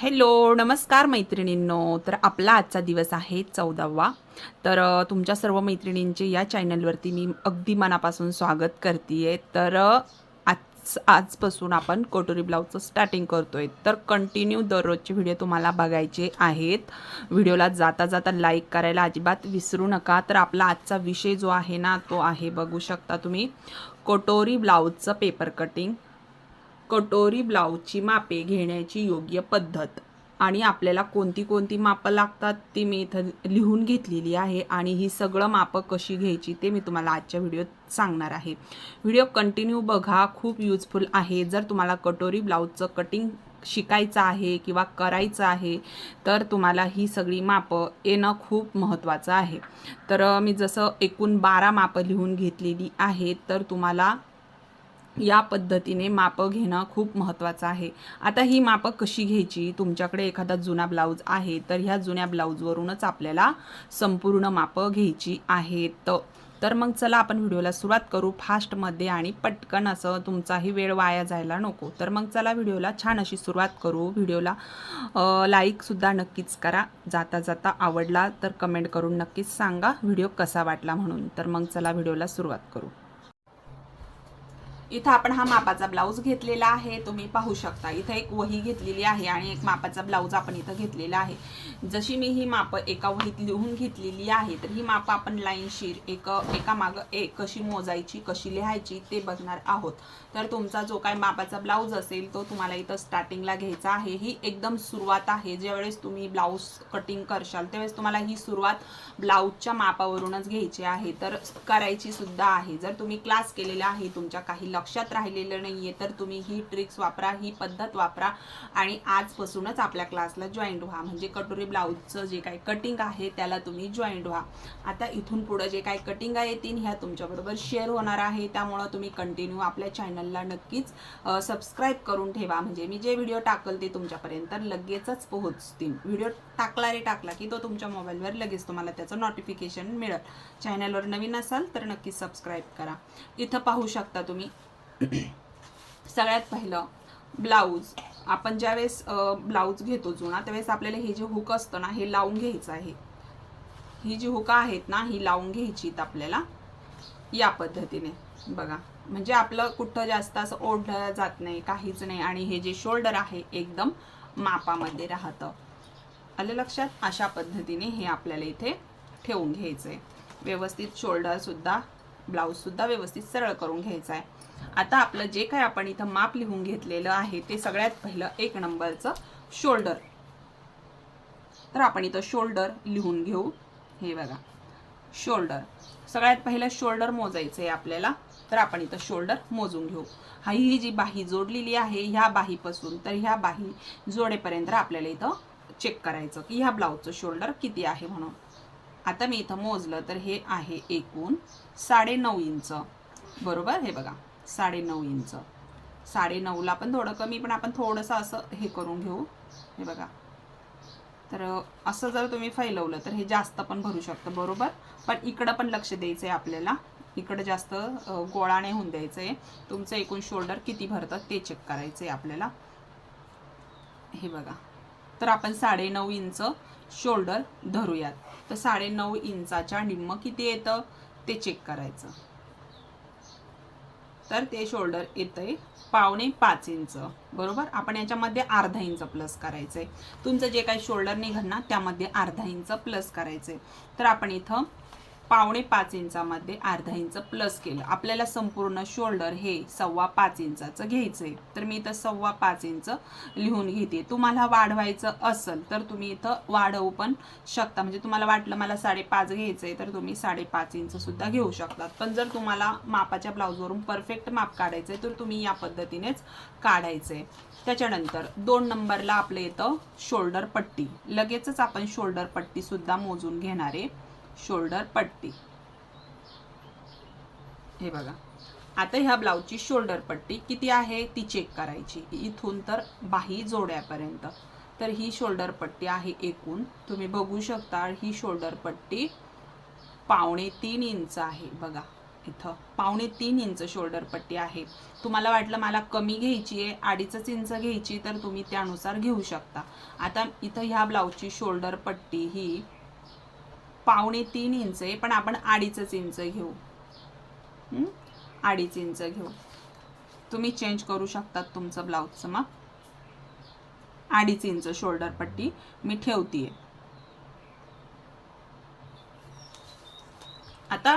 Hello नमस्कार मैत्रिणींनो. तर आपला आजचा दिवस आहे चौदावा. तर तुमच्या सर्व मैत्रिणींचे या चॅनलवरती मी अगदी मनापासून स्वागत करते तर आज आजपासून आपण कोटोरी ब्लाऊजचं स्टार्टिंग करतो आहे तर कंटिन्यू दररोजचे व्हिडिओ तुम्हाला बघायचे आहेत. व्हिडिओला जाता जाता लाईक करायला अजिबात विसरू नका. तर आपला आजचा विषय जो आहे ना तो आहे बघू शकता तुम्ही कोटोरी ब्लाऊजचं पेपर कटिंग कटोरी ब्लाऊजची मापे घेण्याची योग्य पद्धत. आणि आपल्याला कोणती कोणती मापं लागतात ती मी इथं लिहून घेतलेली आहे आणि ही सगळं मापं कशी घ्यायची ते मी तुम्हाला आजच्या व्हिडिओत सांगणार आहे. व्हिडिओ कंटिन्यू बघा खूप युजफुल आहे. जर तुम्हाला कटोरी ब्लाऊजचं कटिंग शिकायचं आहे किंवा करायचं आहे तर तुम्हाला ही सगळी मापं येणं खूप महत्त्वाचं आहे. तर मी जसं एकूण बारा मापं लिहून घेतलेली आहेत तर तुम्हाला या पद्धतीने मापं घेणं खूप महत्त्वाचं आहे. आता ही मापं कशी घ्यायची? तुमच्याकडे एखादा जुना ब्लाऊज आहे तर ह्या जुन्या ब्लाऊजवरूनच आपल्याला संपूर्ण मापं घ्यायची आहेत. तर मग चला आपण व्हिडिओला सुरुवात करू फास्टमध्ये आणि पटकन असं तुमचाही वेळ वाया जायला नको. तर मग चला व्हिडिओला छान अशी सुरुवात करू. व्हिडिओला लाईकसुद्धा नक्कीच करा. जाता जाता आवडला तर कमेंट करून नक्कीच सांगा. व्हिडिओ कसा वाटला म्हणून. तर मग चला व्हिडिओला सुरुवात करू. इथं आपण हा मापाचा ब्लाऊज घेतलेला आहे तुम्ही पाहू शकता. इथं एक वही घेतलेली आहे आणि एक मापाचा ब्लाऊज आपण इथं घेतलेला आहे. जशी मी ही मापं एका वहीत लिहून घेतलेली आहे तर ही मापं आपण लाईनशीर एक एका मागं एक कशी मोजायची कशी लिहायची ते बघणार आहोत. तर तुमचा जो काय मापाचा ब्लाऊज असेल तो तुम्हाला इथं स्टार्टिंगला घ्यायचा आहे. ही एकदम सुरुवात आहे. ज्यावेळेस तुम्ही ब्लाऊज कटिंग करशाल त्यावेळेस तुम्हाला ही सुरुवात ब्लाऊजच्या मापावरूनच घ्यायची आहे. तर करायची सुद्धा आहे. जर तुम्ही क्लास केलेला आहे तुमच्या काही लक्षात राहिलेलं नाही आहे तर तुम्ही ही ट्रिक्स वापरा ही पद्धत वापरा आणि आजपासूनच आपल्या क्लासला जॉईंट व्हा. म्हणजे कटोरी ब्लाऊजचं जे काही कटिंग आहे त्याला तुम्ही जॉईंट व्हा. आता इथून पुढं जे काही कटिंग येतील ह्या तुमच्याबरोबर शेअर होणार आहे. त्यामुळं तुम्ही कंटिन्यू आपल्या चॅनलला नक्कीच सबस्क्राईब करून ठेवा. म्हणजे मी जे व्हिडिओ टाकल ते तुमच्यापर्यंत लगेचच पोहोचतील. व्हिडिओ टाकला रे टाकला की तो तुमच्या मोबाईलवर लगेच तुम्हाला त्याचं नोटिफिकेशन मिळेल. चॅनलवर नवीन असाल तर नक्की सबस्क्राईब करा. इथं पाहू शकता तुम्ही सगळ्यात पहिलं ब्लाऊज. आपण ज्यावेळेस ब्लाऊज घेतो जुना त्यावेळेस आपल्याला हे जे हुक असतं ना हे लावून घ्यायचं आहे. ही जी हुकं आहेत ना ही लावून घ्यायची आपल्याला या पद्धतीने. बघा म्हणजे आपलं कुठं जास्त असं ओढलं जात नाही काहीच नाही आणि हे जे शोल्डर आहे एकदम मापामध्ये राहतं. आलं लक्षात? अशा पद्धतीने हे आपल्याला इथे ठेवून घ्यायचं आहे व्यवस्थित शोल्डरसुद्धा ब्लाऊजसुद्धा व्यवस्थित सरळ करून घ्यायचं आहे. आता आपलं जे काय आपण इथं माप लिहून घेतलेलं आहे ते सगळ्यात पहिलं एक नंबरचं शोल्डर तर आपण इथं शोल्डर लिहून घेऊ. हे बघा. शोल्डर सगळ्यात पहिलं शोल्डर मोजायचं आहे आपल्याला. तर आपण इथं शोल्डर मोजून घेऊ. हा ही जी बाही जोडलेली आहे ह्या बाहीपासून तर ह्या बाही जोडेपर्यंत आपल्याला इथं चेक करायचं की ह्या ब्लाऊजचं शोल्डर किती आहे म्हणून. आता मी इथं मोजलं तर हे आहे एकूण साडे नऊ इंच. बरोबर? हे बघा साडेनऊ इंच. साडे नऊला पण थोडं कमी पण आपण थोडंसं असं हे करून घेऊ. हे बघा. तर असं जर तुम्ही फैलवलं तर हे जास्त पण भरू शकतं बरोबर? पण इकडं पण लक्ष द्यायचं आहे आपल्याला. इकडं जास्त गोळाने गोळा नाही होऊन द्यायचं आहे तुमचं एकूण शोल्डर किती भरतं ते चेक करायचं आहे आपल्याला. हे बघा. तर आपण साडेनऊ इंच शोल्डर धरूयात. तर साडे नऊ इंचाच्या निम्म किती येतं? ते चेक करायचं. तर ते शोल्डर येतंय पावणे पाच इंच. बरोबर? आपण याच्यामध्ये अर्धा इंच प्लस करायचंय. तुमचं जे काही शोल्डर निघणार ना त्यामध्ये अर्धा इंच प्लस करायचंय. तर आपण इथं पावणे पाच इंचामध्ये अर्धा इंच प्लस केलं. आपल्याला संपूर्ण शोल्डर हे सव्वा पाच इंचाचं घ्यायचं आहे तर मी इथं सव्वा पाच इंच लिहून घेते. तुम्हाला वाढवायचं असेल तर तुम्ही इथं वाढवू पण शकता. म्हणजे तुम्हाला वाटलं मला साडेपाच आहे तर तुम्ही साडेपाच इंचसुद्धा घेऊ शकतात. पण जर तुम्हाला मापाच्या ब्लाऊजवरून परफेक्ट माप काढायचं आहे तर तुम्ही या पद्धतीनेच काढायचं आहे त्याच्यानंतर दोन नंबरला आपलं येतं शोल्डर पट्टी. लगेचच आपण शोल्डर पट्टीसुद्धा मोजून घेणार आहे शोल्डर पट्टी. हे बघा. आता ह्या ब्लाऊजची शोल्डर पट्टी किती आहे ती चेक करायची. इथून तर बाही जोड्यापर्यंत. तर ही शोल्डर पट्टी आहे एकूण. तुम्ही बघू शकता ही शोल्डर पट्टी पावणे तीन इंच आहे. बघा इथं पावणे तीन इंच शोल्डर पट्टी आहे. तुम्हाला वाटलं मला कमी घ्यायची आहे अडीचच इंच घ्यायची तर तुम्ही त्यानुसार घेऊ शकता. आता इथं ह्या ब्लाऊजची शोल्डर पट्टी ही पावणे तीन इंच आहे पण आपण अडीचच इंच घेऊ. अडीच इंच घेऊ. तुम्ही चेंज करू शकतात तुमचं ब्लाऊजचं मग अडीच इंच शोल्डर पट्टी मी ठेवतीये. आता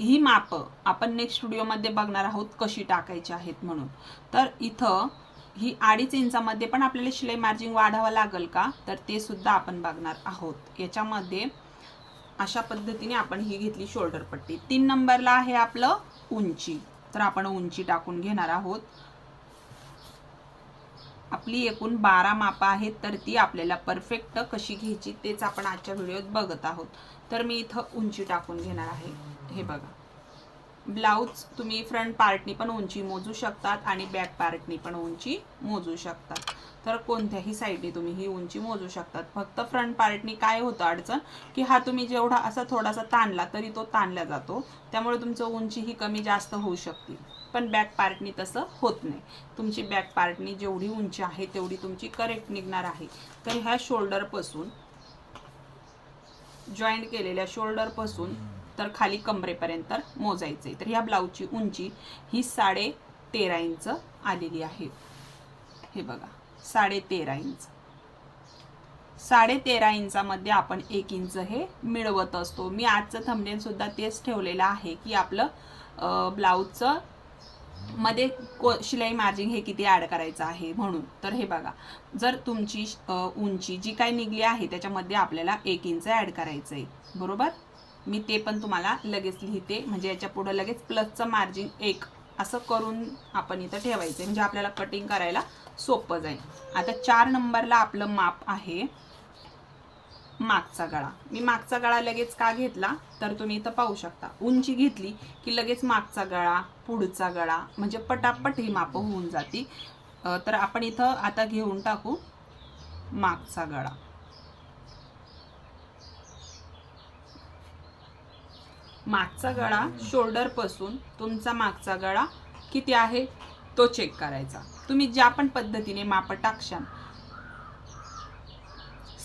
ही माप आपण नेक्स्ट स्टुडिओमध्ये बघणार आहोत कशी टाकायची आहेत म्हणून. तर इथं ही अडीच इंचामध्ये पण आपल्याला शिलाई मार्जिन वाढावं लागेल का? तर ते सुद्धा आपण बघणार आहोत. याच्यामध्ये अशा पद्धतीने आपण ही घेतली शोल्डर पट्टी. तीन नंबरला आहे आपलं उंची. तर आपण उंची टाकून घेणार आहोत. आपली एकूण बारा मापं आहेत तर ती आपल्याला परफेक्ट कशी घ्यायची तेच आपण आजच्या व्हिडिओत बघत आहोत. तर मी इथं उंची टाकून घेणार आहे. हे बघा. ब्लाऊज तुम्ही फ्रंट पार्टनी पण उंची मोजू शकतात आणि बॅक पार्टनी पण उंची मोजू शकतात. तर कोणत्याही साईडने तुम्ही ही उंची मोजू शकतात. फक्त फ्रंट पार्टनी काय होतं अडचण? की हा तुम्ही जेवढा असा थोडासा ताणला तरी तो ताणला जातो. त्यामुळे तुमचं उंची ही कमी जास्त होऊ शकते. पण बॅक पार्टनी तसं होत नाही. तुमची बॅक पार्टनी जेवढी उंची आहे तेवढी तुमची करेक्ट निघणार आहे. तर ह्या शोल्डरपासून जॉईंट केलेल्या शोल्डरपासून तर खाली कमरेपर्यंत मोजायचे तर ह्या ब्लाऊजची उंची ही साडे तेरा इंच आलेली आहे. हे बघा साडे तेरा इंच. साडे तेरा इंचामध्ये आपण एक इंच हे मिळवत असतो. मी आजचं थंबनेल सुद्धा तेच ठेवलेलं आहे की आपलं ब्लाऊजचं मध्ये को शिलाई मार्जिन हे किती ॲड करायचं आहे म्हणून. तर हे बघा जर तुमची उंची जी काय निघली आहे त्याच्यामध्ये आपल्याला एक इंच ॲड करायचं आहे बरोबर? मी ते पण तुम्हाला लगेच लिहिते. म्हणजे याच्या पुढं लगेच प्लसचं मार्जिन एक असं करून आपण इथं ठेवायचं आहे म्हणजे आपल्याला कटिंग करायला सोपं जाईल. आता चार नंबरला आपलं माप आहे. मागचा गळा. मी मागचा गळा लगेच का घेतला? तर तुम्ही इथं पाहू शकता. उंची घेतली की लगेच मागचा गळा पुढचा गळा म्हणजे पटापट ही मापं होऊन जाती. तर आपण इथं आता घेऊन टाकू मागचा गळा. मागचा गळा शोल्डरपासून तुमचा मागचा गळा किती आहे? तो चेक करायचा. तुम्ही ज्या पण पद्धतीने माप टाकशाल.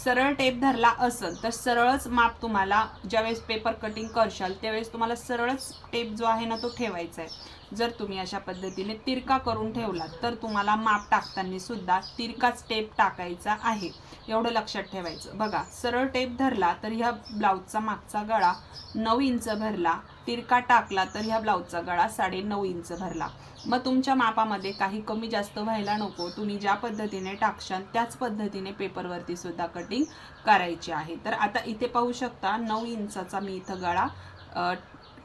सरळ टेप धरला असेल तर सरळच माप तुम्हाला ज्यावेळेस पेपर कटिंग करशाल त्यावेळेस तुम्हाला सरळच टेप जो आहे ना तो ठेवायचा आहे. जर तुम्ही अशा पद्धतीने तिरका करून ठेवला तर तुम्हाला माप टाकताना सुद्धा तिरकाच टेप टाकायचा आहे. एवढं लक्षात ठेवायचं. बघा सरळ टेप धरला तर ह्या ब्लाऊजचा मागचा गळा नऊ इंच भरला. तिरका टाकला तर ह्या ब्लाऊजचा गळा साडे नऊ इंच भरला. मग तुमच्या मापामध्ये काही कमी जास्त व्हायला नको. तुम्ही ज्या पद्धतीने टाकशाल त्याच पद्धतीने पेपरवरती सुद्धा कटिंग करायची आहे. तर आता इथे पाहू शकता नऊ इंचाचा मी इथं गळा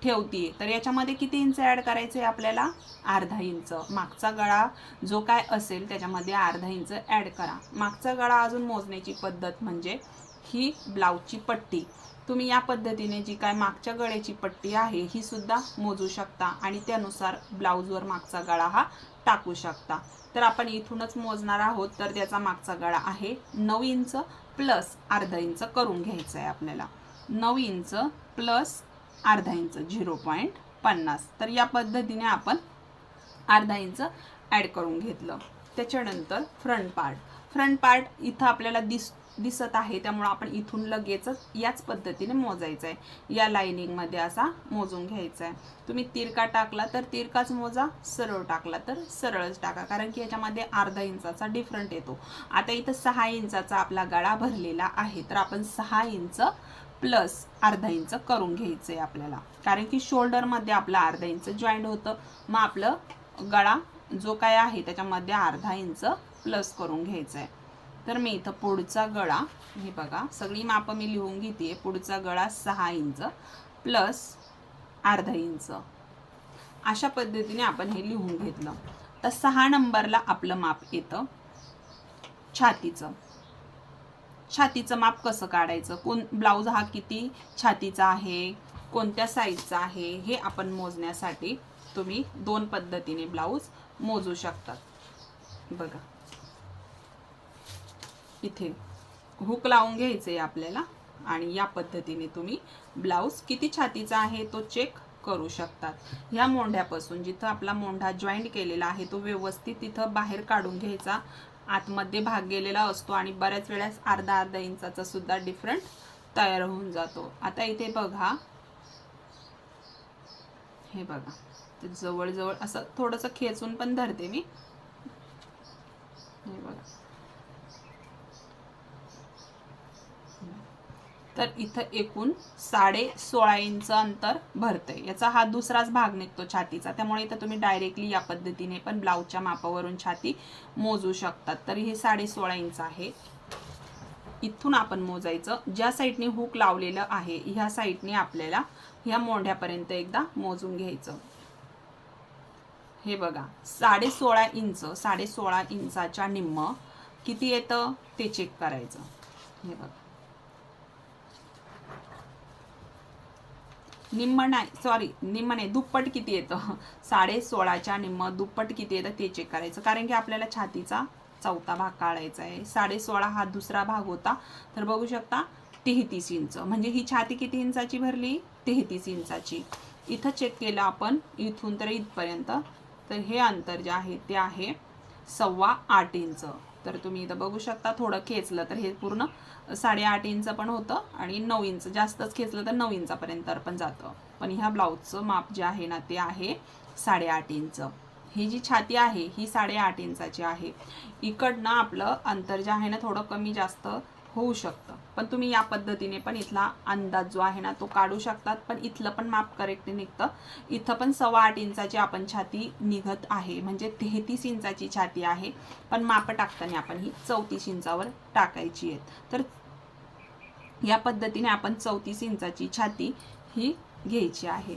ठेवते. तर याच्यामध्ये किती इंच ॲड करायचे आहे आपल्याला? अर्धा इंच. मागचा गळा जो काय असेल त्याच्यामध्ये अर्धा इंच ॲड करा. मागचा गळा अजून मोजण्याची पद्धत म्हणजे ही ब्लाऊजची पट्टी. तुम्ही या पद्धतीने जी काय मागच्या गळ्याची पट्टी आहे ही सुद्धा मोजू शकता आणि त्यानुसार ब्लाऊजवर मागचा गळा हा टाकू शकता. तर आपण इथूनच मोजणार आहोत तर त्याचा मागचा गळा आहे नऊ इंच प्लस अर्धा इंच करून घ्यायचा आहे आपल्याला. नऊ इंच प्लस अर्धा इंच झिरो पॉईंट पन्नास. तर या पद्धतीने आपण अर्धा इंच ॲड करून घेतलं. त्याच्यानंतर फ्रंट पार्ट फ्रंट पार्ट इथं आपल्याला दिस दिसत आहे. त्यामुळं आपण इथून लगेचच याच पद्धतीने मोजायचं आहे या लाईनिंगमध्ये असा मोजून घ्यायचा आहे तुम्ही तिरका टाकला तर तिरकाच मोजा. सरळ टाकला तर सरळच टाका. कारण की याच्यामध्ये अर्धा इंचाचा डिफरंट येतो. आता इथं सहा इंचाचा आपला गळा भरलेला आहे. तर आपण सहा इंच प्लस अर्धा इंच करून घ्यायचं आहे आपल्याला. कारण की शोल्डरमध्ये आपलं अर्धा इंच जॉईंट होतं. मग आपलं गळा जो काय आहे त्याच्यामध्ये अर्धा इंच प्लस करून घ्यायचं आहे तर मी इथं पुढचा गळा हे बघा सगळी मापं मी लिहून घेते पुढचा गळा सहा इंच प्लस अर्धा इंच. अशा पद्धतीने आपण हे लिहून घेतलं. तर सहा नंबरला आपलं माप येतं छातीचं. छातीचं माप कसं काढायचं? कोण ब्लाऊज हा किती छातीचा आहे? कोणत्या साईजचा आहे? हे आपण मोजण्यासाठी तुम्ही दोन पद्धतीने ब्लाऊज मोजू शकतात बघा. इथे हुक लावून घ्यायचे आहे आपल्याला आणि या पद्धतीने तुम्ही ब्लाऊज किती छातीचा आहे तो चेक करू शकतात. ह्या मोंढ्यापासून जिथं आपला मोंढा जॉईंट केलेला आहे तो व्यवस्थित तिथं बाहेर काढून घ्यायचा आतमध्ये भाग गेलेला असतो आणि बऱ्याच वेळेस अर्धा अर्धा इंचाचा सुद्धा डिफरंट तयार होऊन जातो. आता इथे बघा. हे बघा. ते जवळजवळ असं थोडंसं खेचून पण धरते मी. हे बघा. तर इथं एकूण साडे सोळा इंच अंतर भरतंय. याचा हा दुसराच भाग निघतो छातीचा. त्यामुळे इथं तुम्ही डायरेक्टली या पद्धतीने पण ब्लाऊजच्या मापावरून छाती मोजू शकतात. तर हे साडे सोळा इंच आहे. इथून आपण मोजायचं. ज्या साईडने हुक लावलेलं आहे ह्या साईडने आपल्याला ह्या मोंढ्यापर्यंत एकदा मोजून घ्यायचं. हे बघा साडे सोळा इंच साडे सोळा इंचाच्या निम्म किती येतं? ते चेक करायचं. हे बघा. निम्म नाही सॉरी निम्म नाही दुप्पट किती येतं? साडे सोळाच्या निम्म दुप्पट किती येतं ते चेक करायचं. कारण की आपल्याला छातीचा चौथा भाग काढायचा आहे. साडे सोळा हा दुसरा भाग होता. तर बघू शकता तेहतीस इंच. म्हणजे ही छाती किती इंचाची भरली? तेहतीस इंचाची. इथं चेक केलं आपण इथून तर इथपर्यंत. तर हे अंतर जे आहे ते आहे सव्वा आठ इंच. तर तुम्ही इथं बघू शकता थोडं खेचलं तर हे पूर्ण साडेआठ इंच पण होतं आणि नऊ इंच जास्तच खेचलं तर नऊ इंचापर्यंत पण जातं. पण ह्या ब्लाऊजचं माप जे आहे ना ते आहे साडेआठ इंच. ही जी छाती आहे ही साडेआठ इंचाची आहे. इकडनं आपलं अंतर जे आहे ना थोडं कमी जास्त होऊ शकतं. पण तुम्ही या पद्धतीने पण इथला अंदाज जो आहे ना तो काढू शकतात. पण इथलं पण माप करेक्ट निघतं. इथं पण सव्वा आठ इंचाची आपण छाती निघत आहे. म्हणजे तेहतीस इंचाची छाती आहे. पण माप टाकताना आपण ही चौतीस इंचावर टाकायची आहेत. तर या पद्धतीने आपण चौतीस इंचाची छाती ही घ्यायची आहे.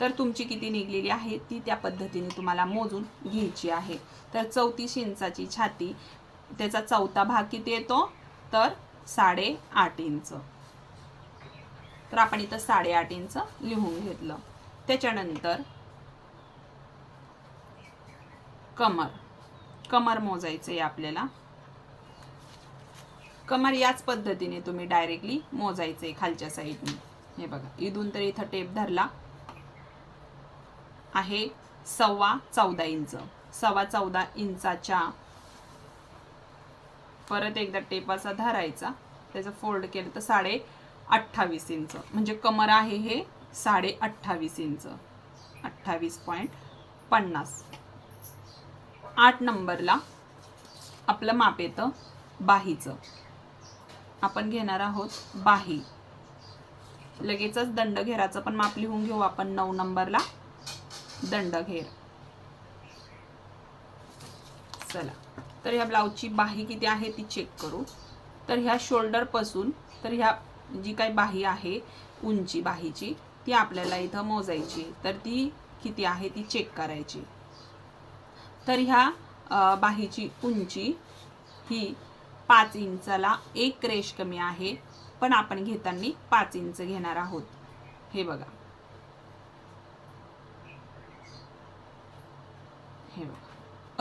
तर तुमची किती निघलेली आहे ती त्या पद्धतीने तुम्हाला मोजून घ्यायची आहे. तर चौतीस इंचाची छाती त्याचा चौथा भाग किती येतो? तर साडे आठ इंच. तर आपण इथं साडेआठ इंच लिहून घेतलं. त्याच्यानंतर कमर. कमर मोजायचं आहे आपल्याला. कमर याच पद्धतीने तुम्ही डायरेक्टली मोजायचं आहे खालच्या साईडने हे बघा इथून तर इथं टेप धरला. आहे सव्वा चौदा इंच. सव्वा चौदा इंचाच्या परत एकदा टेपाचा धरायचा. त्याचं फोल्ड केलं तर साडे अठ्ठावीस इंच. म्हणजे कमर आहे हे साडे अठ्ठावीस इंच. अठ्ठावीस पॉईंट पन्नास. आठ नंबरला आपलं माप येतं बाहीचं. आपण घेणार आहोत बाही. लगेचच दंडघेराचं पण माप लिहून घेऊ आपण. नऊ नंबरला दंडघेर. चला. तर ह्या ब्लाऊजची बाही किती आहे ती चेक करू. तर ह्या शोल्डरपासून तर ह्या जी काही बाही आहे उंची बाहीची ती आपल्याला इथं मोजायची. तर ती किती आहे ती चेक करायची. तर ह्या बाहीची उंची ही पाच इंचाला एक रेश कमी आहे पण आपण घेताना पाच इंच घेणार आहोत. हे बघा. हे बघा.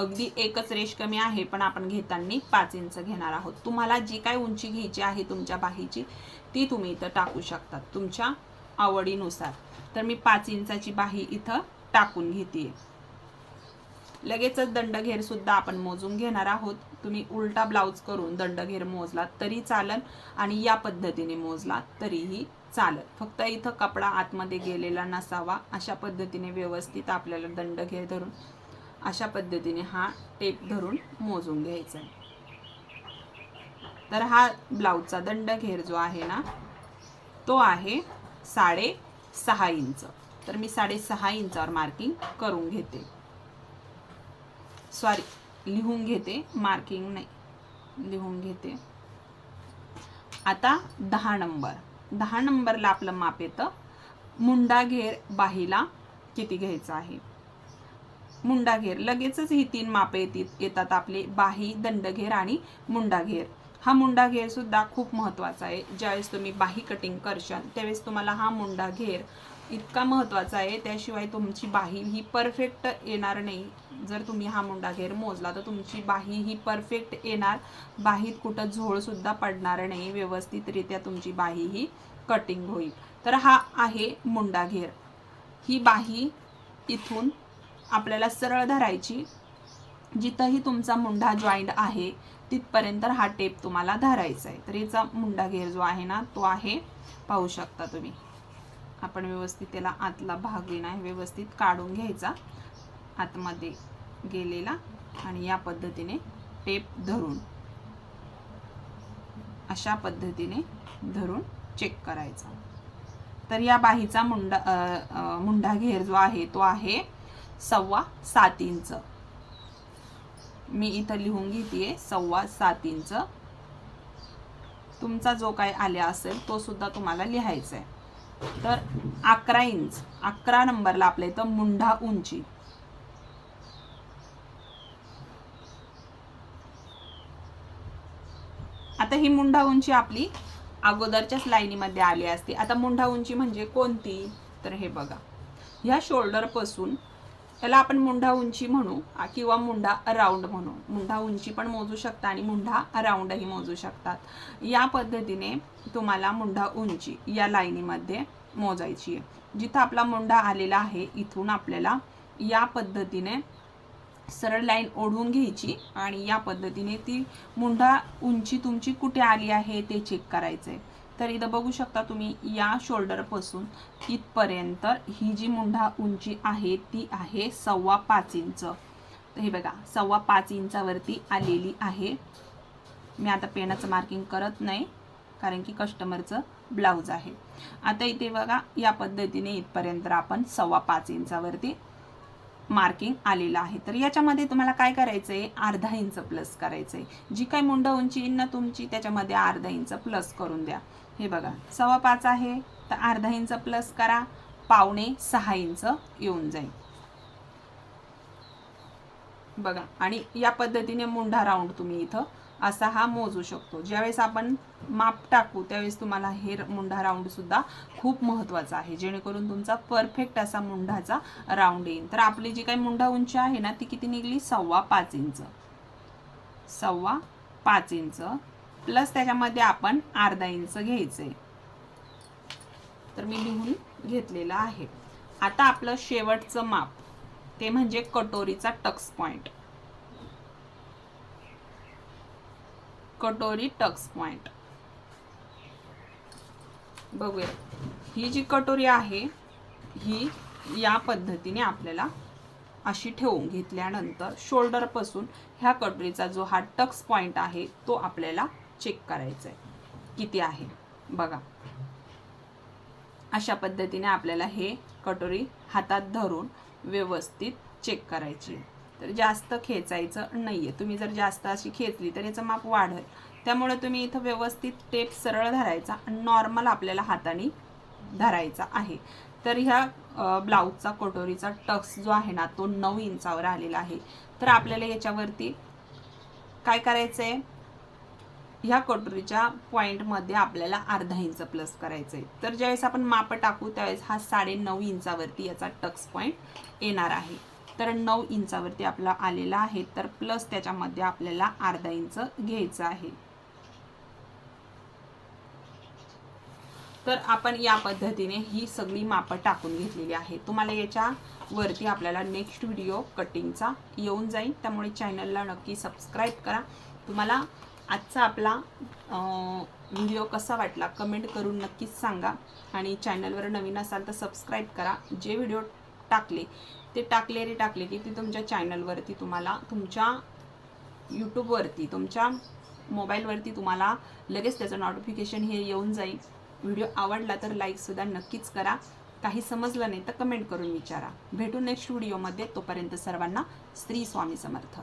अगदी एकच रेश कमी आहे पण आपण घेताना पाच इंच घेणार आहोत. तुम्हाला जी काय उंची घ्यायची आहे तुमच्या बाहीची ती तुम्ही इथं टाकू शकतात तुमच्या आवडीनुसार. तर मी पाच इंचाची बाही इथं टाकून घेते लगेचच दंडघेर सुद्धा आपण मोजून घेणार आहोत. तुम्ही उलटा ब्लाऊज करून दंडघेर मोजलात तरी चालन आणि या पद्धतीने मोजलात तरीही चालत फक्त इथं कपडा आतमध्ये गेलेला नसावा अशा पद्धतीने व्यवस्थित आपल्याला दंडघेर धरून अशा पद्धतीने हा टेप धरून मोजून घ्यायचा आहे. तर हा ब्लाऊजचा दंड घेर जो आहे ना तो आहे साडे सहा इंच. तर मी साडे सहा इंचावर मार्किंग करून घेते. सॉरी लिहून घेते मार्किंग नाही लिहून घेते. आता दहा नंबर. दहा नंबरला आपलं माप येतं. मुंडा घेर बाहीला किती घ्यायचं आहे? मुंडा घेर लगेचच ही तीन मापे येतील येतात आपले. बाही दंडघेर आणि मुंडा घेर हा मुंडा घेर सुद्धा खूप महत्त्वाचा आहे. ज्यावेळेस तुम्ही बाही कटिंग करशाल त्यावेळेस तुम्हाला हा मुंडा घेर इतका महत्त्वाचा आहे. त्याशिवाय तुमची बाही ही परफेक्ट येणार नाही. जर तुम्ही हा मुंडा घेर मोजला तर तुमची बाही ही परफेक्ट येणार. बाहीत कुठं झोळसुद्धा पडणार नाही. व्यवस्थितरित्या तुमची बाही ही कटिंग होईल. तर हा आहे मुंडा घेर ही बाही इथून आपल्याला सरळ धरायची. जिथंही तुमचा मुंडा जॉईंट आहे तिथपर्यंत हा टेप तुम्हाला धरायचा आहे. तर याचा मुंडा घेर जो आहे ना तो आहे पाहू शकता तुम्ही. आपण व्यवस्थित त्याला आतला भाग आहे व्यवस्थित काढून घ्यायचा. आतमध्ये गेलेला आणि या पद्धतीने टेप धरून. अशा पद्धतीने धरून चेक करायचा. तर या बाहीचा मुंडा आ, आ, मुंडा घेर जो आहे तो आहे सव्वा सात इंच. मी इथं लिहून घेते सव्वा सात इंच. तुमचा जो काय आल्या असेल तो सुद्धा तुम्हाला लिहायचा आहे तर अकरा इंच अकरा नंबरला आपल्या इथं मुंढा उंची. आता ही मुंढा उंची आपली अगोदरच्याच लाईनीमध्ये आली असते. आता मुंढा उंची म्हणजे कोणती? तर हे बघा. ह्या शोल्डरपासून त्याला आपण मुंढा उंची म्हणू किंवा मुंढा राऊंड म्हणू. मुंढा उंची पण मोजू शकता आणि मुंढा राऊंडही मोजू शकतात. या पद्धतीने तुम्हाला मुंढा उंची या लाईनीमध्ये मोजायची आहे. जिथं आपला मुंढा आलेला आहे इथून आपल्याला या पद्धतीने सरळ लाईन ओढून घ्यायची आणि या पद्धतीने ती मुंढा उंची तुमची कुठे आली आहे ते चेक करायचं आहे तर इथं बघू शकता तुम्ही या शोल्डरपासून इथपर्यंत ही जी मुंढा उंची आहे ती आहे सव्वा पाच इंच. तर हे बघा सव्वा पाच इंचावरती आलेली आहे. मी आता पेनाचं मार्किंग करत नाही कारण की कस्टमरचं ब्लाऊज आहे. आता इथे बघा या पद्धतीने इथपर्यंत आपण सव्वा पाच इंचावरती मार्किंग आलेलं आहे. तर याच्यामध्ये तुम्हाला काय करायचं आहे अर्धा इंच प्लस करायचं आहे जी काही मुंड उंची येईल ना तुमची त्याच्यामध्ये अर्धा इंच प्लस करून द्या. हे बघा. सव्वा पाच आहे तर अर्धा इंच प्लस करा. पावणे सहा इंच येऊन जाईल. बघा. आणि या पद्धतीने मुंढा राऊंड तुम्ही इथं असा हा मोजू शकतो. ज्यावेळेस आपण माप टाकू त्यावेळेस तुम्हाला हे मुंढा राऊंडसुद्धा खूप महत्त्वाचा आहे. जेणेकरून तुमचा परफेक्ट असा मुंढाचा राऊंड येईल. तर आपली जी काही मुंढा उंची आहे ना ती किती निघली? सव्वा पाच इंच. सव्वा पाच इंच. प्लस त्याच्यामध्ये आपण अर्धा इंच घ्यायचंय. तर मी लिहून घेतलेलं आहे. आता आपलं शेवटचं माप. ते म्हणजे कटोरीचा टक्स पॉइंट कटोरी टक्स पॉइंट. बघूया. ही जी कटोरी आहे ही या पद्धतीने आपल्याला अशी ठेवून घेतल्यानंतर शोल्डरपासून ह्या कटोरीचा जो हा टक्स पॉइंट आहे तो आपल्याला चेक करायचा आहे किती आहे? बघा. अशा पद्धतीने आपल्याला हे कटोरी हातात धरून व्यवस्थित चेक करायची तर जास्त खेचायचं नाही आहे तुम्ही जर जास्त अशी खेचली तर याचं माप वाढेल. त्यामुळे तुम्ही इथं व्यवस्थित टेप सरळ धरायचा आणि नॉर्मल आपल्याला हाताने धरायचा आहे. तर ह्या ब्लाऊजचा कटोरीचा टक्स जो आहे ना तो नऊ इंचावर आलेला आहे. तर आपल्याला याच्यावरती काय करायचं आहे ह्या कटोरीच्या पॉईंटमध्ये आपल्याला अर्धा इंच प्लस करायचं आहे तर ज्यावेळेस आपण माप टाकू त्यावेळेस हा साडे नऊ इंचावरती याचा टक्स पॉईंट येणार आहे. तर नऊ इंचावरती आपला आलेला आहे. तर प्लस त्याच्यामध्ये आपल्याला अर्धा इंच घ्यायचं आहे. तर आपण या पद्धतीने ही सगळी मापं टाकून घेतलेली आहे. तुम्हाला याच्या वरती आपल्याला नेक्स्ट व्हिडिओ कटिंगचा येऊन जाईल. त्यामुळे चॅनलला नक्की सबस्क्राईब करा. तुम्हाला आजचा आपला व्हिडिओ कसा वाटला कमेंट करून नक्कीच सांगा. आणि चॅनलवर नवीन असाल तर सबस्क्राईब करा. जे व्हिडिओ टाकले ते टाकले रे टाकले की ते तुमच्या चॅनलवरती तुम्हाला तुमच्या यूट्यूबवरती तुमच्या मोबाईलवरती तुम्हाला लगेच त्याचं नोटिफिकेशन हे येऊन जाईल. व्हिडिओ आवडला तर लाईकसुद्धा नक्कीच करा. काही समजलं नाही तर कमेंट करून विचारा. भेटू नेक्स्ट व्हिडिओमध्ये तोपर्यंत सर्वांना स्त्री स्वामी समर्थ.